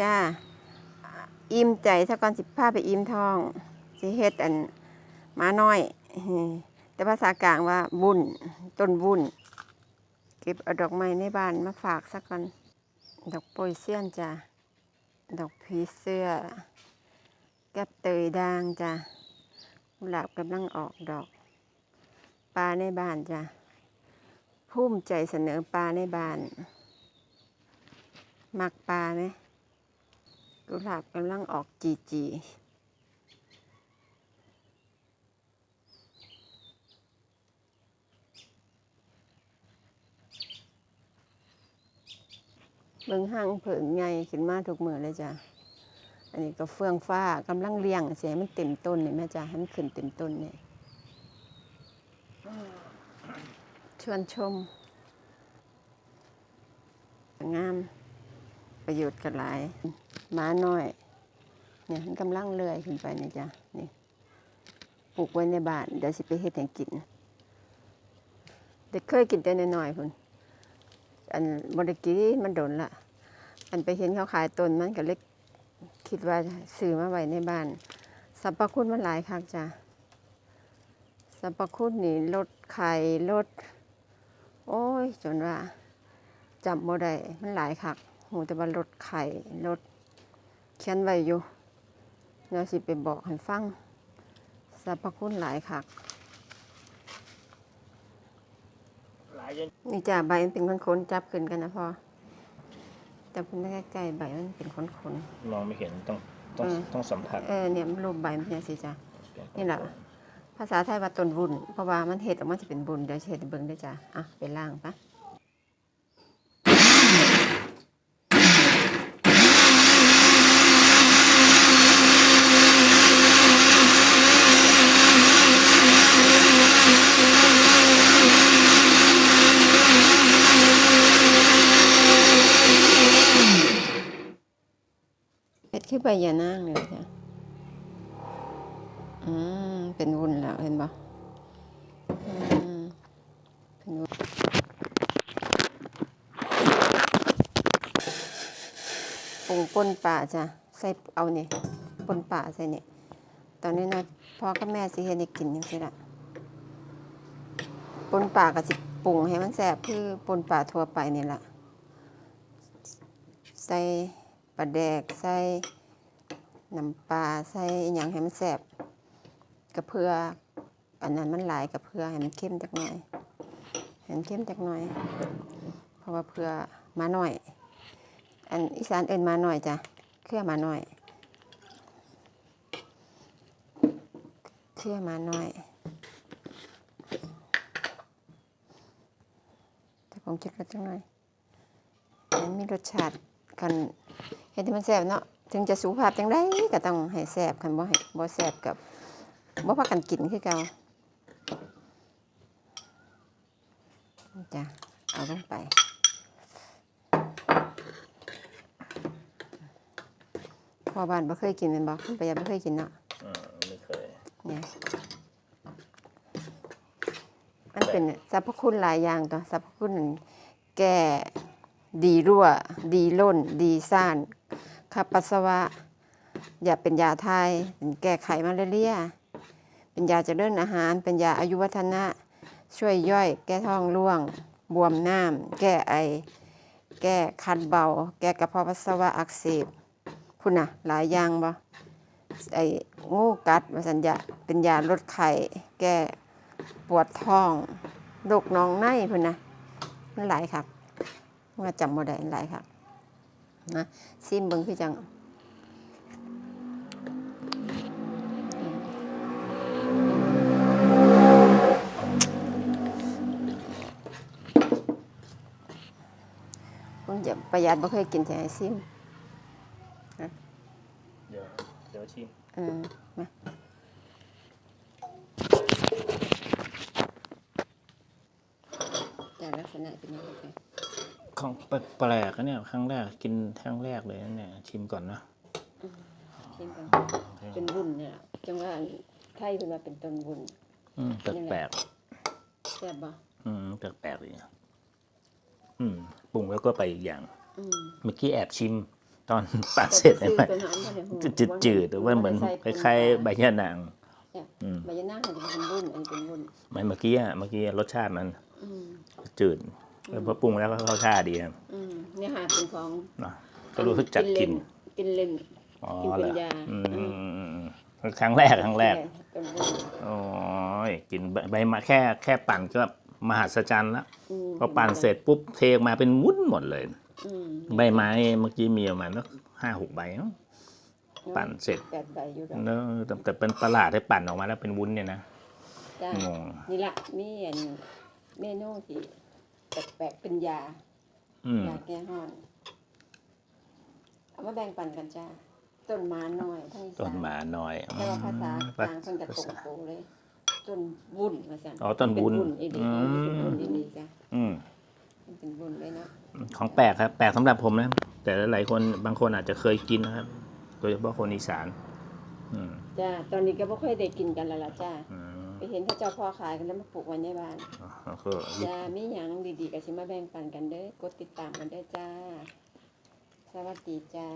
จ้า อิ่มใจถ้าก่อนสิพาไปอิ่มท้อง สิเฮ็ดอันมาน้อย แต่ภาษากลางว่าบุญต้นบุญเก็บเอาดอกไม้ในบ้านมาฝากสักก่อน ดอกโปยเซียนจ้าดอกผีเสื้อ แก้บเตยด่างจ้ากุหลาบกำลังออกดอกปลาในบ้านจ้าภูมิใจเสนอปลาในบ้าน มักปลาไหม กุหลาบกำลังออกจีจีเบิ่งห้างเผิงใหญ่ขึ้นมาทุกมือเลยจ้ะ อันนี้ก็เฟื่องฟ้ากำลังเลี้ยงเสียมันเต็มต้นเนี่ยแม่จ้ะให้มันขึ้นเต็มต้นเนี่ยชวนชมงาม ประโยชน์กันหลายหม้าน้อย เนี่ยมันกำลังเลื่อยขึ้นไปนี่จ้ะนี่ปลูกไว้ในบ้านเดี๋ยวสิไปเฮ็ดให้กินเด็กเคยกินแต่น้อยๆพุ่นอันบไดกินมันโดนละอันไปเห็นเขาขายต้นมันก็เล็กคิดว่าซื้อมาไว้ในบ้านสรรพคุณมันหลายคักจ้ะสรรพคุณนี่ลดไข่ลด โอ้ย จนว่าจำบ่ได้มันหลายคัก หูแต่ว่าลดไข่ลดเขียนไว้อยู่เดี๋ยวสิไปบอกให้ฟังสรรพคุณหลายคักหลายจนนี่จ้ะใบมันเป็นขนๆจับขึ้นกันนะพ่อจับขึ้นได้ใกล้ๆใบมันเป็นขนมองไม่เห็นต้องต้องเออต้องสัมผัสๆเออเนี่ยมันรูปใบมันเป็นจังซี่จ้ะนี่แหละภาษาไทยว่าต้นบุญเพราะว่ามันเห็ดออกมาจะเป็นบุญเดี๋ยวสิเห็ดให้เบิ่งได้อจ้ะอะไปล่างปะ ใบยานางเลยจ้ะอืมเป็นวุ้นแล้วเห็นปะเป็นวุ้นปงป่นป่าจ้ะ ใส่เอาเนี่ยป่นป่าใส่เนี่ย ตอนนี้นะพ่อกับแม่สิเฮ็ดให้กินยังสิละป่นป่าก็สิปรุงให้มันแซ่บคือป่นป่าทั่วไปนี่ละใส่ปลาแดกใส่ น้ำปลาใส่อย่างให้มันแซ่บกระเพื่ออันนั้นมันหลายกระเพื่อให้มันเข้มจักหน่อยให้มันเข้มจักหน่อย เพราะว่าเพื่อมาหน่อย อันอีสานเอินมาหน่อยจ้ะเครื่อมาหน่อยเครื่อมาหน่อยแต่ผมจะกระจังหน่อยมันมีรสชาติกันเห็นที่มันแซ่บเนาะ ถึงจะสุขภาพจังได้ก็ต้องให้แซ่บคันบ่ให้บ่แซ่บกับบ่พากันกินคือเก่าจ้ะเอาลงไปพอบ้านบ่เคยกินแมันบ่คุณประหยัดบ่เคยกินเนาะอ่าไม่เคยเนี่ยมันเป็นสรรพคุณหลายอย่างตัวสรรพคุณนั่นแก้ดีรั่ว ดีล้น ดีซ่าน ขับปัสสาวะ อย่าเป็นยาไทยเป็นแก้ไขมาเรียเป็นยาเจริญอาหาร เป็นยาอายุวัฒนะ ช่วยย่อย แก้ท้องร่วง บวมน้ำแก้ไอ แก้คันเบา แก้กระเพาะปัสสาวะอักเสบพุ่นน่ะหลายอย่างบ่ไองูกัดว่าสัญญาเป็นยาลดไข้แก้ปวดท้องโรคหนองในพุ่นน่ะมันหลายคักว่าจำบ่ได้หลายคัก นะซิมเบิ่งคือจังคุณจะประหยัดบ่เคยกินแต่ไอซิมเดี๋ยวเดี๋ยวชิมเออมาแต่ลักษณะเป็นยังไงคะ ของแปลกๆนะเนี่ยครั้งแรกกินครั้งแรกเลยนะเนี่ยชิมก่อนนะชิมกันเป็นวุ้นเนี่ยจังว่าอันไทยเป็นว่าเป็นต้นวุ้นอืมแปลกแซ่บบ่ๆอืมแปลกๆเลยอืมปรุงแล้วก็ไปอีกอย่างอืมเมื่อกี้แอบชิมตอนปาดเสร็จเนี่ยแต่มันซื้อตัวนั้นบ่ได้ฮู้จะจืดจืดๆหรือว่าเหมือนคล้ายๆใบยะนางเนี่ยอืมใบยะนางมันจะเป็นวุ้นอันนี้เป็นวุ้นไม่เมื่อกี้อะเมื่อกี้รสชาติมันอืมจืดแล้ว พอปรุงแล้วก็เข้าท่าดีครับอืมเนี่ยค่ะเป็นของเนาะก็รู้สึกจัดกิน กินเล่นอ๋อกินเป็นเหรอยาอืมอืมอืมอืมครั้งแรกครั้งแรกเป็นวุ้นโอ้ยกินใบใบมาแค่แค่ปั่นก็มหัศจรรย์ละอืมพอปั่นเสร็จปุ๊บเทออกมาเป็นวุ้นหมดเลยอืมใบไม้เมื่อกี้มีประมาณสักห้าหกใบเนอะปั่นเสร็จแปดใบอยู่แล้วเนอะแต่แต่เป็นประหลาดให้ปั่นออกมาแล้วเป็นวุ้นเนี่ยนะจ้างงนี่ละมีอันเมนูที่ แปลกๆเป็นยาอืมยาแก้ห้อน เอามาแบ่งปันกันจ้าต้นหมาน้อยทั้งอีต้สานนหมาน้อยแต่ว่าภาษากลางเพิ่นจะตรงโตเลยต้นวุ้นว่าซั่นอ๋อต้นวุ้นเป็นอีดีอืมเป็นวุ้นอีดีจ้ะอืม มันเป็นวุ้นเลยเนาะของแปลกครับ แปลกสำหรับผมนะ แต่หลายๆคนบางคนอาจจะเคยกินนะครับ โดยเฉพาะคนอีสาน อืมจ้าตอนนี้ก็บ่ค่อยได้กินกันแล้วล่ะจ้า อืม ไปเห็นเขาเจ้าพ่อขายกันแล้วมาปลูกไว้ในบ้านแล้วก็จ้ามีหยังดีๆก็สิมาแบ่งปันกันเด้อกดติดตามกันได้อจ้า สวัสดีจ้า